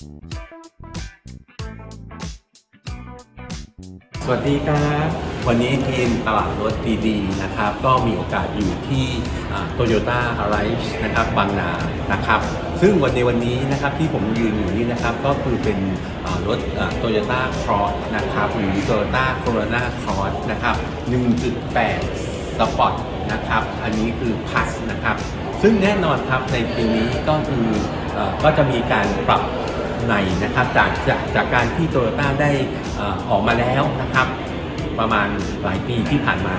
สวัสดีครับ วันนี้ทีมตลาดรถดีๆนะครับ ก็มีโอกาสอยู่ที่โตโยต้าอาร์ไนะครับบางนานะครับ ซึ่งวันในวันนี้นะครับที่ผมยืนอยู่นี่นะครับ ก็คือเป็นรถโตโยต้าครอสนะครับหรือโตโยต้าโคโรนาครอสนะครับ 1.8สปอร์ตนะครับ อันนี้คือพัสนะครับ ซึ่งแน่นอนครับในปีนี้ก็คืออก็จะมีการปรับ ในนะครับจากจากจากการที่โตโยต้าได้ออกมาแล้วนะครับ ประมาณหลายปีที่ผ่านมา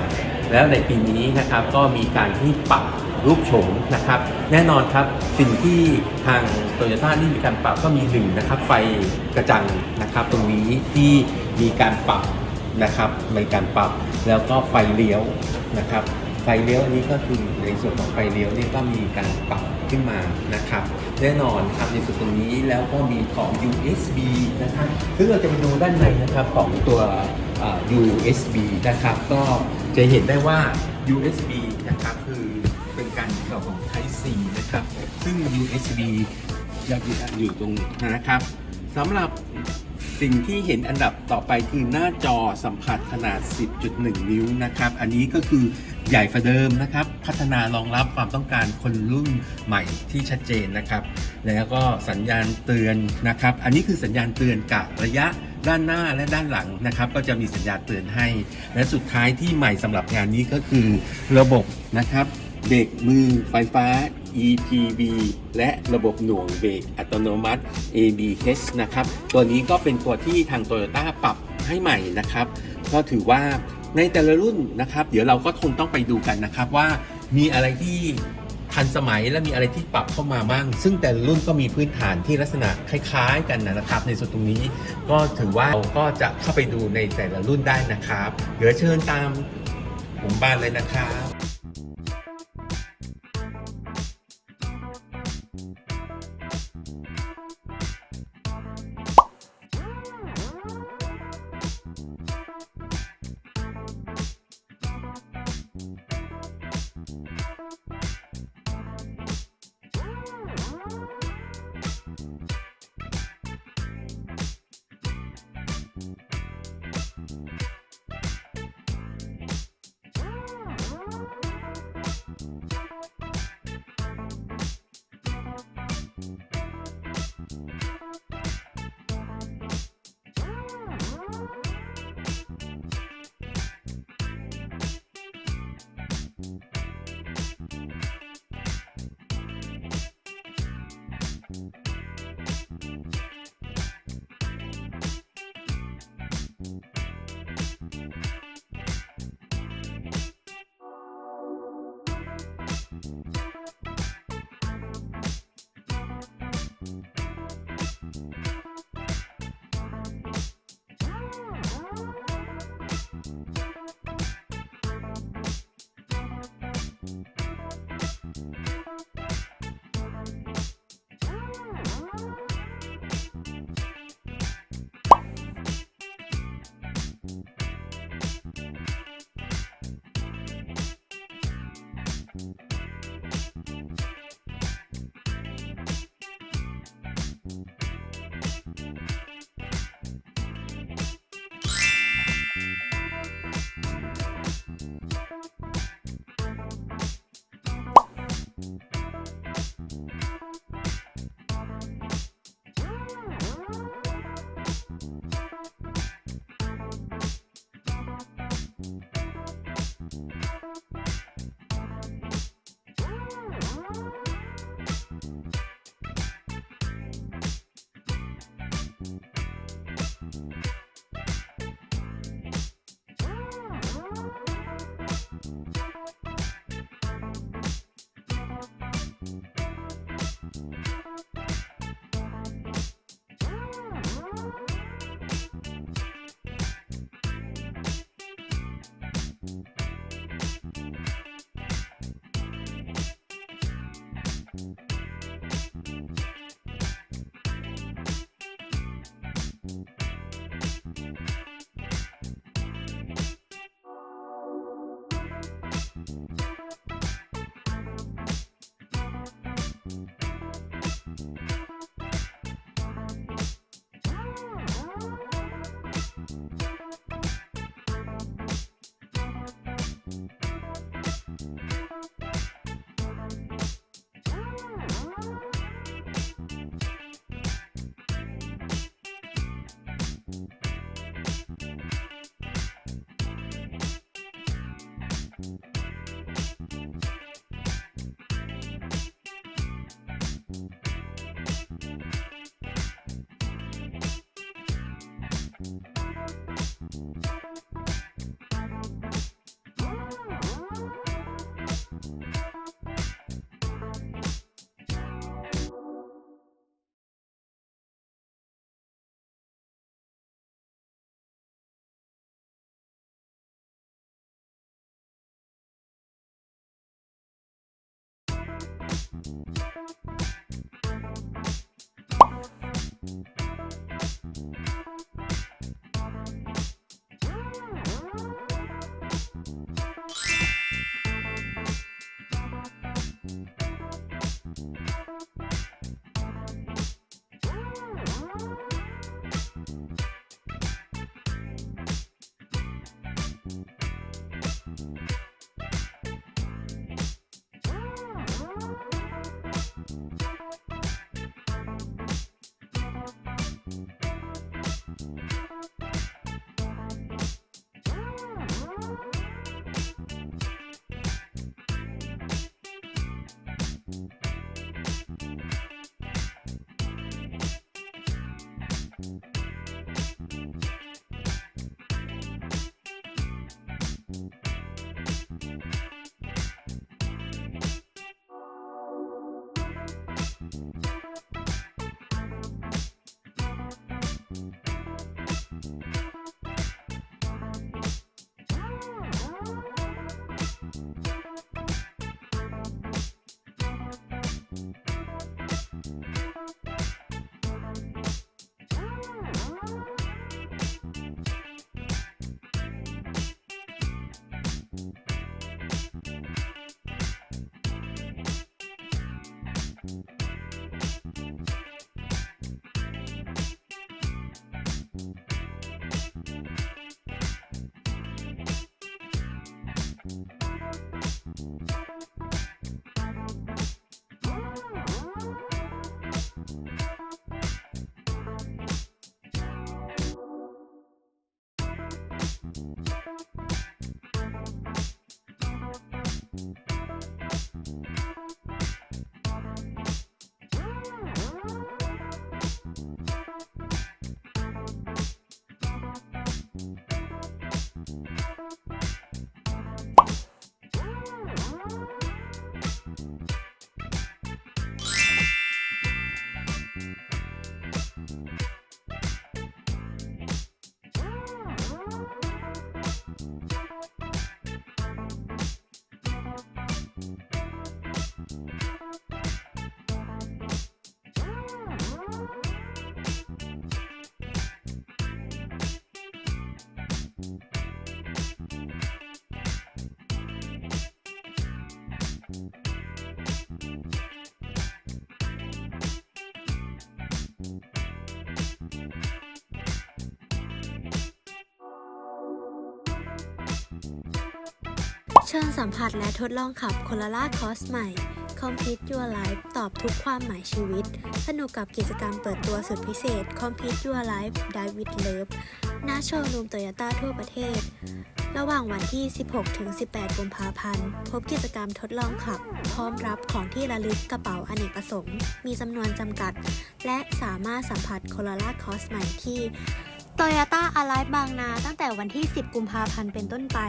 แล้วในปีนี้นะครับก็มีการที่ปรับรูปโฉมนะครับ แน่นอนครับสิ่งที่ทางโตโยต้านี่มีการปรับก็มีหนึ่งนะครับ ไฟกระจังนะครับ ตรงนี้ที่มีการปรับนะครับมีการปรับแล้วก็ไฟเลี้ยวนะครับไฟเลี้ยวอันนี้ก็คือในส่วนของไฟเลี้ยวนี่ก็มีการปรับขึ้นมานะครับ แน่นอนครับในส่วนตรงนี้แล้วก็มีของ USB นะครับซึ่งเราจะไปดูด้านในนะครับของตัว USB นะครับ ก็จะเห็นได้ว่า USB นะครับคือเป็นการเกี่ยวของ Type C นะครับ ซึ่ง USB จะอยู่ตรงนะครับสำหรับสิ่งที่เห็นอันดับต่อไปคือหน้าจอสัมผัสขนาด 10.1 นิ้วนะครับ อันนี้ก็คือ ใหญ่กว่าเดิมนะครับ พัฒนารองรับความต้องการคนรุ่นใหม่ที่ชัดเจนนะครับ แล้วก็สัญญาณเตือนนะครับ อันนี้คือสัญญาณเตือนกะระยะด้านหน้าและด้านหลังนะครับ ก็จะมีสัญญาณเตือนให้ และสุดท้ายที่ใหม่สำหรับงานนี้ก็คือระบบนะครับเบรกมือไฟฟ้า EPB และระบบหน่วงเบรกอัตโนมัติ ABS นะครับ ตัวนี้ก็เป็นตัวที่ทาง Toyota ปรับให้ใหม่นะครับ ก็ถือว่า ในแต่ละรุ่นนะครับ เดี๋ยวเราก็คงต้องไปดูกันนะครับว่ามีอะไรที่ทันสมัยและมีอะไรที่ปรับเข้ามาบ้าง ซึ่งแต่ละรุ่นก็มีพื้นฐานที่ลักษณะคล้ายๆ กันนะครับ ในส่วนตรงนี้ก็ถือว่าเราก็จะเข้าไปดูในแต่ละรุ่นได้นะครับ เดี๋ยวเชิญตามผมบ้านเลยนะครับ あっ! เชิญสัมผัสและทดลองขับ Corolla Cross ใหม่ Complete Your Life ตอบทุกความหมายชีวิต สนุกกับกิจกรรมเปิดตัวสุดพิเศษ Complete Your Life Drive with Love ณโชว์รูมโตโยต้าทั่วประเทศ ระหว่างวันที่ 16 ถึง 18 กุมภาพันธ์ พบกิจกรรมทดลองขับ พร้อมรับของที่ระลึกกระเป๋าอเนกประสงค์ มีจำนวนจำกัด และสามารถสัมผัส Corolla Cross ใหม่ที่ Toyota Alive บางนา ตั้งแต่วันที่ 10 กุมภาพันธ์เป็นต้นไป